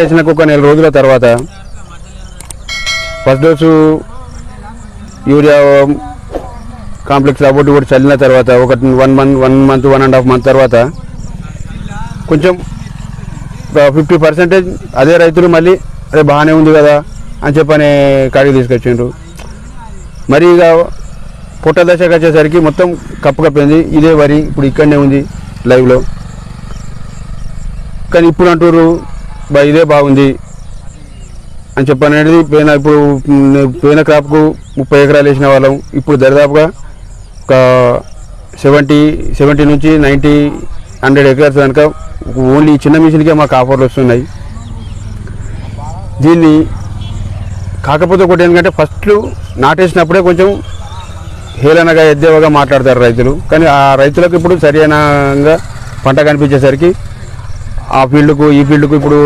వేసినాక ఒక నెల రోజుల తర్వాత ఫస్ట్ డోసు యూరియా కాంప్లెక్స్ లాబోటి కూడా చల్లిన తర్వాత ఒక one month one month one and half month తర్వాత కొంచెం ఫిఫ్టీ పర్సెంటేజ్ అదే రైతులు మళ్ళీ అదే బాగానే ఉంది కదా అని చెప్పనే కాడికి తీసుకొచ్చిండ్రు. మరి ఇక పుట్ట దశకు వచ్చేసరికి మొత్తం కప్పు కప్పింది. ఇదే వరి ఇప్పుడు ఇక్కడనే ఉంది లైవ్లో. కానీ ఇప్పుడు అంటారు ఇదే బాగుంది అని చెప్పనేది పోయిన ఇప్పుడు పోయిన క్రాప్కు ముప్పై ఎకరాలు వేసిన వాళ్ళం. ఇప్పుడు దరిదాపుగా ఒక సెవెంటీ సెవెంటీ నుంచి నైంటీ హండ్రెడ్ ఎకర్స్ కనుక ఓన్లీ చిన్న మిషన్కే మాకు ఆఫర్లు వస్తున్నాయి. దీన్ని కాకపోతే ఒకటి ఏంటంటే ఫస్ట్ నాటేసినప్పుడే కొంచెం హేళనగా ఎద్దేవగా మాట్లాడతారు రైతులు. కానీ ఆ రైతులకు ఇప్పుడు సరైనగా పంట కనిపించేసరికి ఆ ఫీల్డ్కు ఈ ఫీల్డ్కు ఇప్పుడు